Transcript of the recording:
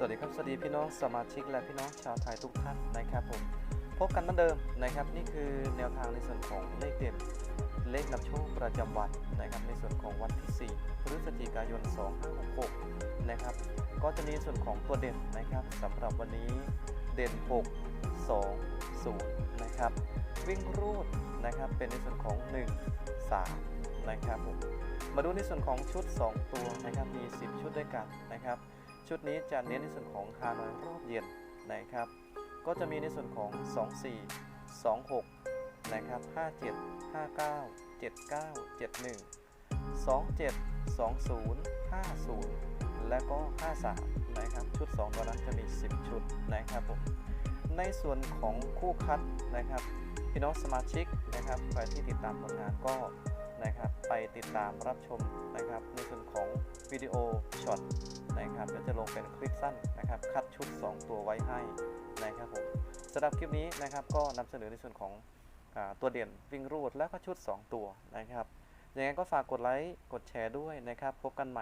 สวัสดีครับ สวัสดีพี่น้องสมาชิกและพี่น้องชาวไทยทุกท่านนะครับผมพบกันเหมือนเดิมนะครับ นี่คือแนวทางในส่วนของเลขเด่นเลขนำโชคประจำวันนะครับ ในส่วนของวันที่ 4 พฤศจิกายน 2566 นะครับ ก็จะมีส่วนของตัวเด่นนะครับสำหรับวันนี้เด่น 6 2 0 นะครับ วิ่งรูดนะครับเป็นในส่วนของ 1 3 นะครับผมมาดูในส่วนของชุด 2 ตัวนะครับมี 10 ชุดด้วยกันนะครับ ชุดนี้จะเน้นในส่วนของฮานอยรอบเย็นนะครับ ก็จะมีในส่วนของ 24 26 นะครับ 57 59 79 71 27 20 50 และก็ 53 นะครับ ชุด 2 ตัวนั้นจะมี 10 ชุดนะครับผมในส่วนของคู่คัดนะครับพี่น้องสมาชิกนะครับใครที่ติดตามผลงานก็นะครับไปติดตามรับชมนะครับในส่วนของ วิดีโอช็อตนะครับก็จะลงเป็นคลิปสั้นนะครับคัดชุด 2 ตัวไว้ให้นะครับผมสำหรับคลิปนี้นะครับก็นำเสนอในส่วนของอตัวเด่นวิ่งรูดแล้วก็ชุด 2 ตัวนะครับยังไงก็ฝากกดไลค์กดแชร์ด้วยนะครับพบกันใหม่